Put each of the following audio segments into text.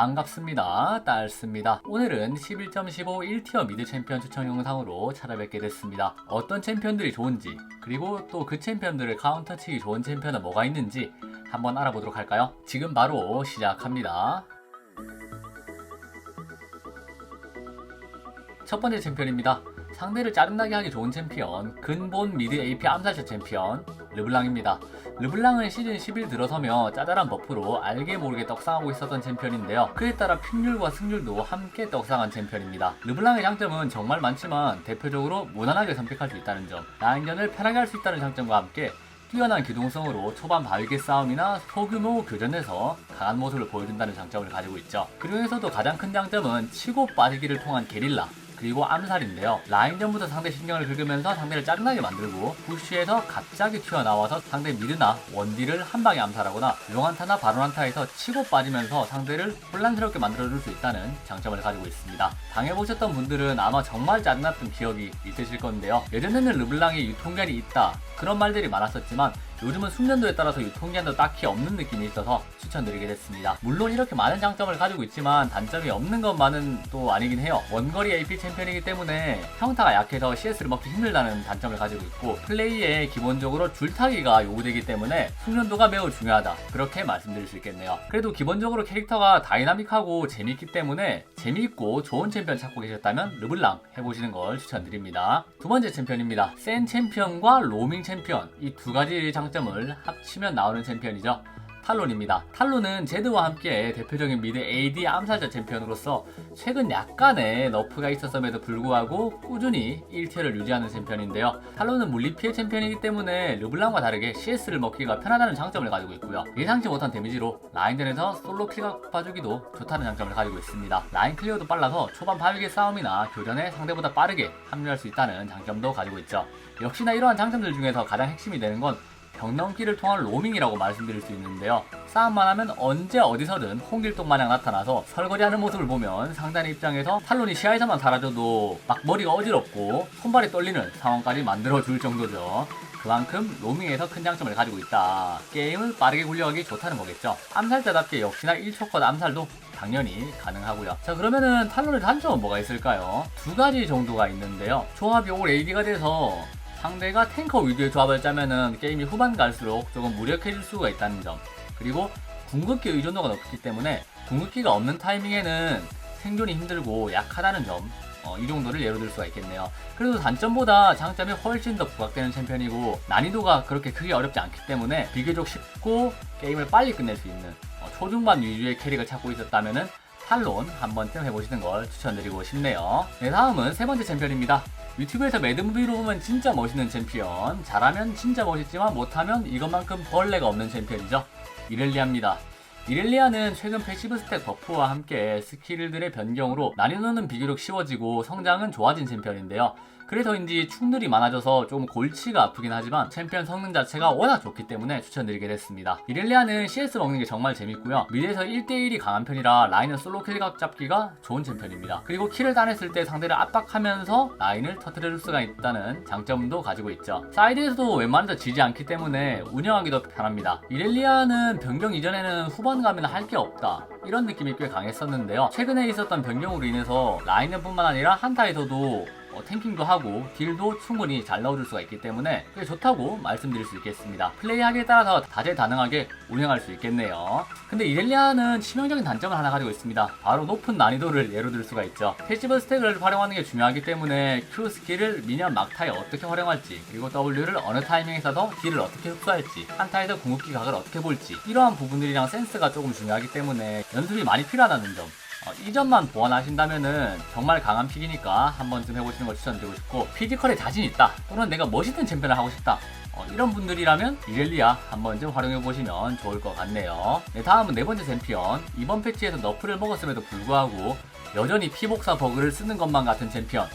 반갑습니다. 딸습니다. 오늘은 11.15 1티어 미드 챔피언 추천 영상으로 찾아뵙게 됐습니다. 어떤 챔피언들이 좋은지, 그리고 또 그 챔피언들을 카운터 치기 좋은 챔피언은 뭐가 있는지 한번 알아보도록 할까요? 지금 바로 시작합니다. 첫 번째 챔피언입니다. 상대를 짜증나게 하기 좋은 챔피언, 근본 미드 AP 암살자 챔피언, 르블랑입니다. 르블랑은 시즌 10일 들어서며 짜잘한 버프로 알게 모르게 떡상하고 있었던 챔피언인데요. 그에 따라 픽률과 승률도 함께 떡상한 챔피언입니다. 르블랑의 장점은 정말 많지만 대표적으로 무난하게 선택할 수 있다는 점, 라인전을 편하게 할 수 있다는 장점과 함께 뛰어난 기동성으로 초반 바위계 싸움이나 소규모 교전에서 강한 모습을 보여준다는 장점을 가지고 있죠. 그 중에서도 가장 큰 장점은 치고 빠지기를 통한 게릴라, 그리고 암살인데요. 라인전부터 상대 신경을 긁으면서 상대를 짜증나게 만들고 부시에서 갑자기 튀어나와서 상대 미드나 원딜을 한 방에 암살하거나 용한타나 바론한타에서 치고 빠지면서 상대를 혼란스럽게 만들어줄 수 있다는 장점을 가지고 있습니다. 당해보셨던 분들은 아마 정말 짜증났던 기억이 있으실 건데요. 예전에는 르블랑이 유통기한이 있다 그런 말들이 많았었지만 요즘은 숙련도에 따라서 유통기한도 딱히 없는 느낌이 있어서 추천드리게 됐습니다. 물론 이렇게 많은 장점을 가지고 있지만 단점이 없는 것만은 또 아니긴 해요. 원거리 AP 챔피언이기 때문에 평타가 약해서 CS를 먹기 힘들다는 단점을 가지고 있고 플레이에 기본적으로 줄타기가 요구되기 때문에 숙련도가 매우 중요하다. 그렇게 말씀드릴 수 있겠네요. 그래도 기본적으로 캐릭터가 다이나믹하고 재밌기 때문에 재미있고 좋은 챔피언 찾고 계셨다면 르블랑 해보시는 걸 추천드립니다. 두 번째 챔피언입니다. 센 챔피언과 로밍 챔피언 이 두 가지 장 점을 합치면 나오는 챔피언이죠. 탈론입니다. 탈론은 제드와 함께 대표적인 미드 AD 암살자 챔피언으로서 최근 약간의 너프가 있었음에도 불구하고 꾸준히 1티어를 유지하는 챔피언인데요. 탈론은 물리피해 챔피언이기 때문에 르블랑과 다르게 CS를 먹기가 편하다는 장점을 가지고 있고요. 예상치 못한 데미지로 라인전에서 솔로 킬각 봐주기도 좋다는 장점을 가지고 있습니다. 라인 클리어도 빨라서 초반 바위계 싸움이나 교전에 상대보다 빠르게 합류할 수 있다는 장점도 가지고 있죠. 역시나 이러한 장점들 중에서 가장 핵심이 되는 건 벽 넘기를 통한 로밍이라고 말씀드릴 수 있는데요. 싸움만 하면 언제 어디서든 홍길동 마냥 나타나서 설거지하는 모습을 보면 상단의 입장에서 탈론이 시야에서만 사라져도 막 머리가 어지럽고 손발이 떨리는 상황까지 만들어줄 정도죠. 그만큼 로밍에서 큰 장점을 가지고 있다. 게임을 빠르게 굴려가기 좋다는 거겠죠. 암살자답게 역시나 1초 컷 암살도 당연히 가능하고요. 자 그러면은 탈론의 단점은 뭐가 있을까요? 두 가지 정도가 있는데요. 조합이 올 AD가 돼서 상대가 탱커 위주의 조합을 짜면은 게임이 후반 갈수록 조금 무력해질 수가 있다는 점 그리고 궁극기 의존도가 높기 때문에 궁극기가 없는 타이밍에는 생존이 힘들고 약하다는 점 어, 이 정도를 예로 들 수가 있겠네요. 그래도 단점보다 장점이 훨씬 더 부각되는 챔피언이고 난이도가 그렇게 크게 어렵지 않기 때문에 비교적 쉽고 게임을 빨리 끝낼 수 있는 어, 초중반 위주의 캐릭을 찾고 있었다면은 탈론 한 번쯤 해보시는 걸 추천드리고 싶네요. 네, 다음은 세 번째 챔피언입니다. 유튜브에서 매드무비로 보면 진짜 멋있는 챔피언, 잘하면 진짜 멋있지만 못하면 이것만큼 벌레가 없는 챔피언이죠. 이렐리아입니다. 이렐리아는 최근 패시브 스택 버프와 함께 스킬들의 변경으로 난이도는 비교적 쉬워지고 성장은 좋아진 챔피언인데요. 그래서인지 충들이 많아져서 조금 골치가 아프긴 하지만 챔피언 성능 자체가 워낙 좋기 때문에 추천드리게 됐습니다. 이렐리아는 CS 먹는 게 정말 재밌고요. 미드에서 1대1이 강한 편이라 라인은 솔로 킬각 잡기가 좋은 챔피언입니다. 그리고 킬을 따냈을 때 상대를 압박하면서 라인을 터트려줄 수가 있다는 장점도 가지고 있죠. 사이드에서도 웬만해서 지지 않기 때문에 운영하기도 편합니다. 이렐리아는 변경 이전에는 후반 가면 할 게 없다. 이런 느낌이 꽤 강했었는데요. 최근에 있었던 변경으로 인해서 라인뿐만 아니라 한타에서도 어, 탱킹도 하고 딜도 충분히 잘 넣어줄 수가 있기 때문에 꽤 좋다고 말씀드릴 수 있겠습니다. 플레이하기에 따라서 다재다능하게 운영할 수 있겠네요. 근데 이렐리아는 치명적인 단점을 하나 가지고 있습니다. 바로 높은 난이도를 예로 들 수가 있죠. 패시브 스택을 활용하는 게 중요하기 때문에 Q 스킬을 미니언 막타에 어떻게 활용할지 그리고 W를 어느 타이밍에서도 딜을 어떻게 흡수할지 한타에서 궁극기 각을 어떻게 볼지 이러한 부분들이랑 센스가 조금 중요하기 때문에 연습이 많이 필요하다는 점 어, 이 점만 보완하신다면은 정말 강한 픽이니까 한 번쯤 해보시는 걸 추천드리고 싶고 피지컬에 자신 있다. 또는 내가 멋있는 챔피언을 하고 싶다. 어, 이런 분들이라면 이렐리아 한 번쯤 활용해 보시면 좋을 것 같네요. 네, 다음은 네 번째 챔피언. 이번 패치에서 너프를 먹었음에도 불구하고 여전히 피복사 버그를 쓰는 것만 같은 챔피언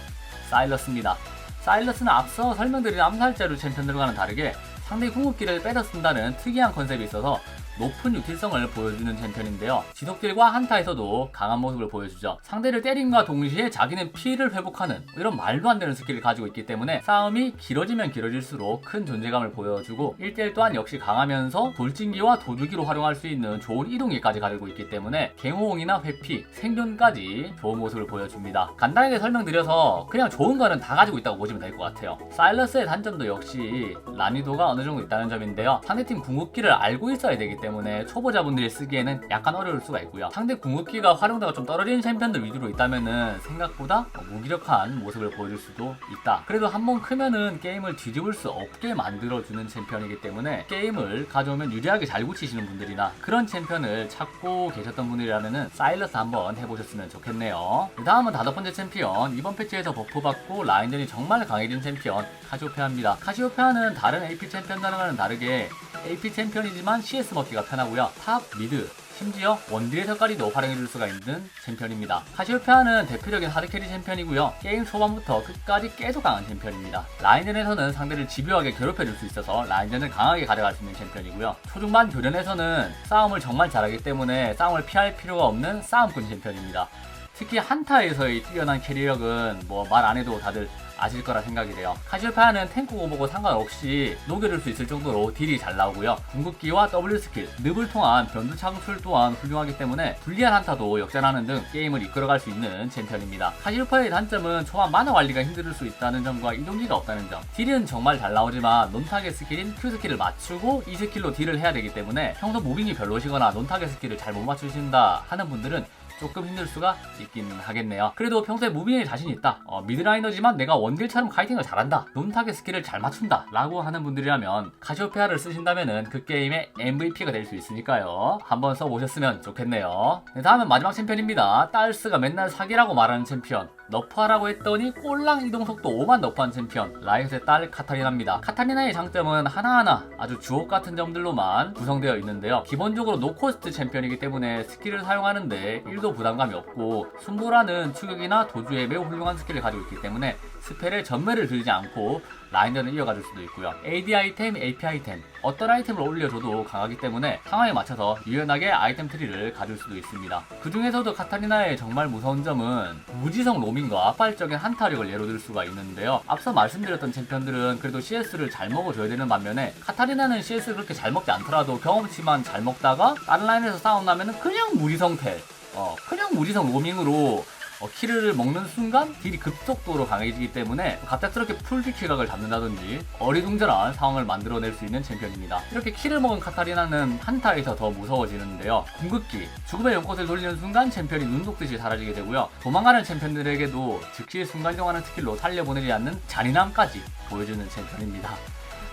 사일러스입니다. 사일러스는 앞서 설명드린 암살자류 챔피언들과는 다르게 상대 궁극기를 빼서 쓴다는 특이한 컨셉이 있어서 높은 유틸성을 보여주는 챔피언인데요. 지속딜과 한타에서도 강한 모습을 보여주죠. 상대를 때림과 동시에 자기는 피를 회복하는 이런 말도 안 되는 스킬을 가지고 있기 때문에 싸움이 길어지면 길어질수록 큰 존재감을 보여주고 1대1 또한 역시 강하면서 돌진기와 도주기로 활용할 수 있는 좋은 이동기까지 가지고 있기 때문에 갱호홍이나 회피, 생존까지 좋은 모습을 보여줍니다. 간단하게 설명드려서 그냥 좋은 거는 다 가지고 있다고 보시면 될 것 같아요. 사일러스의 단점도 역시 난이도가 어느 정도 있다는 점인데요. 상대팀 궁극기를 알고 있어야 되기 때문에 초보자분들이 쓰기에는 약간 어려울 수가 있고요. 상대 궁극기가 활용도가 좀 떨어지는 챔피언들 위주로 있다면은 생각보다 무기력한 모습을 보여줄 수도 있다. 그래도 한 번 크면은 게임을 뒤집을 수 없게 만들어주는 챔피언이기 때문에 게임을 가져오면 유리하게 잘 굳히시는 분들이나 그런 챔피언을 찾고 계셨던 분들이라면은 사일러스 한번 해보셨으면 좋겠네요. 다음은 다섯 번째 챔피언 이번 패치에서 버프 받고 라인전이 정말 강해진 챔피언 카시오페아입니다. 카시오페아는 다른 AP 챔피언들과는 다르게 AP 챔피언이지만 CS 먹기가 편하고요. 탑, 미드, 심지어 원딜의 색깔이도 활용해줄 수가 있는 챔피언입니다. 카시오페아는 대표적인 하드캐리 챔피언이고요. 게임 초반부터 끝까지 계속 강한 챔피언입니다. 라인전에서는 상대를 집요하게 괴롭혀줄 수 있어서 라인전을 강하게 가져갈 수 있는 챔피언이고요. 초중반 교전에서는 싸움을 정말 잘하기 때문에 싸움을 피할 필요가 없는 싸움꾼 챔피언입니다. 특히 한타에서의 뛰어난 캐리력은 뭐 말 안 해도 다들 아실 거라 생각이 돼요. 카시오페아는 탱크고 뭐고 상관없이 녹여줄 수 있을 정도로 딜이 잘 나오고요. 궁극기와 W 스킬, 늪을 통한 변두 창출 또한 훌륭하기 때문에 불리한 한타도 역전하는 등 게임을 이끌어갈 수 있는 챔피언입니다. 카시오페아의 단점은 초반 만화 관리가 힘들 수 있다는 점과 이동기가 없다는 점. 딜은 정말 잘 나오지만 논타겟 스킬인 Q 스킬을 맞추고 이 스킬로 딜을 해야 되기 때문에 평소 무빙이 별로시거나 논타겟 스킬을 잘 못 맞추신다 하는 분들은 조금 힘들 수가 있긴 하겠네요. 그래도 평소에 무빙에 자신 있다. 어, 미드라이너지만 내가 원딜처럼 카이팅을 잘한다. 논타겟 스킬을 잘 맞춘다. 라고 하는 분들이라면 카시오페아를 쓰신다면은 그 게임의 MVP가 될 수 있으니까요. 한번 써보셨으면 좋겠네요. 네, 다음은 마지막 챔피언입니다. 딸스가 맨날 사기라고 말하는 챔피언. 너프하라고 했더니 꼴랑 이동 속도 5만 너프한 챔피언 라이엇의 딸 카타리나입니다. 카타리나의 장점은 하나하나 아주 주옥 같은 점들로만 구성되어 있는데요. 기본적으로 노코스트 챔피언이기 때문에 스킬을 사용하는데 1도 부담감이 없고 순보라는 추격이나 도주에 매우 훌륭한 스킬을 가지고 있기 때문에 스펠에 전멸을 들지 않고 라인전을 이어가줄 수도 있고요. AD 아이템, AP 아이템 어떤 아이템을 올려줘도 강하기 때문에 상황에 맞춰서 유연하게 아이템 트리를 가질 수도 있습니다. 그 중에서도 카타리나의 정말 무서운 점은 무지성 로밍과 압발적인 한타력을 예로 들 수가 있는데요. 앞서 말씀드렸던 챔피언들은 그래도 CS를 잘 먹어줘야 되는 반면에 카타리나는 CS를 그렇게 잘 먹지 않더라도 경험치만 잘 먹다가 다른 라인에서 싸운다면 그냥 무지성 텔 어, 그냥 무지성 로밍으로 어, 키를 먹는 순간 딜이 급속도로 강해지기 때문에 갑작스럽게 풀디킬각을 잡는다든지 어리둥절한 상황을 만들어낼 수 있는 챔피언입니다. 이렇게 키를 먹은 카타리나는 한타에서 더 무서워지는데요. 궁극기, 죽음의 연꽃을 돌리는 순간 챔피언이 눈 녹듯이 사라지게 되고요. 도망가는 챔피언들에게도 즉시 순간이동하는 스킬로 살려보내지 않는 잔인함까지 보여주는 챔피언입니다.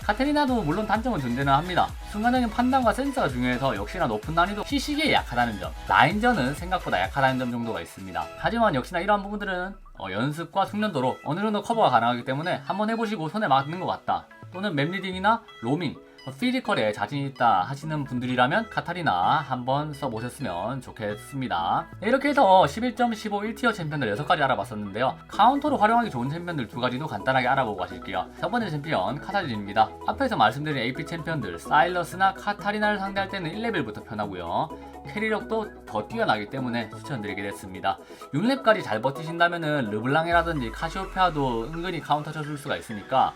카테리나도 물론 단점은 존재는 합니다. 순간적인 판단과 센서가 중요해서 역시나 높은 난이도 시시기에 약하다는 점, 라인전은 생각보다 약하다는 점 정도가 있습니다. 하지만 역시나 이러한 부분들은 어, 연습과 숙련도로 어느 정도 커버가 가능하기 때문에 한번 해보시고 손에 맞는 것 같다. 또는 맵리딩이나 로밍, 피지컬에 자신 있다 하시는 분들이라면 카타리나 한번 써보셨으면 좋겠습니다. 네, 이렇게 해서 11.15 1티어 챔피언들 6가지 알아봤었는데요. 카운터로 활용하기 좋은 챔피언들 2가지도 간단하게 알아보고 가실게요. 첫 번째 챔피언 카타린입니다. 앞에서 말씀드린 AP 챔피언들 사일러스나 카타리나를 상대할 때는 1레벨부터 편하고요. 캐리력도 더 뛰어나기 때문에 추천드리게 됐습니다. 6렙까지 잘 버티신다면은 르블랑이라든지 카시오페아도 은근히 카운터 쳐줄 수가 있으니까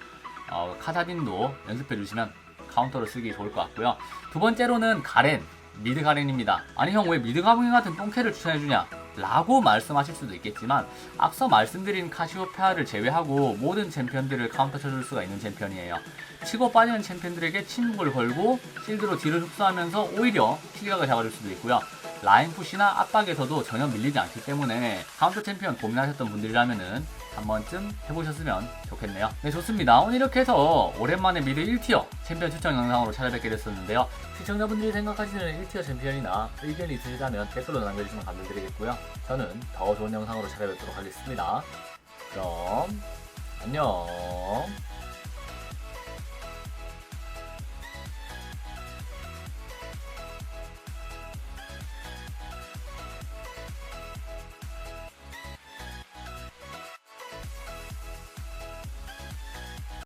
어, 카타딘도 연습해 주시면 카운터를 쓰기 좋을 것 같고요. 두 번째로는 가렌, 미드 가렌입니다. 아니 형 왜 미드 가렌 같은 똥캐를 추천해주냐? 라고 말씀하실 수도 있겠지만 앞서 말씀드린 카시오페아를 제외하고 모든 챔피언들을 카운터 쳐줄 수가 있는 챔피언이에요. 치고 빠지는 챔피언들에게 침묵을 걸고 실드로 딜을 흡수하면서 오히려 킬각을 잡아줄 수도 있고요. 라인 푸시나 압박에서도 전혀 밀리지 않기 때문에 카운터 챔피언 고민하셨던 분들이라면은 한 번쯤 해보셨으면 좋겠네요. 네, 좋습니다. 오늘 이렇게 해서 오랜만에 미드 1티어 챔피언 추천 영상으로 찾아뵙게 됐었는데요. 시청자분들이 생각하시는 1티어 챔피언이나 의견이 있으시다면 댓글로 남겨주시면 감사드리겠고요. 저는 더 좋은 영상으로 찾아뵙도록 하겠습니다. 그럼, 안녕.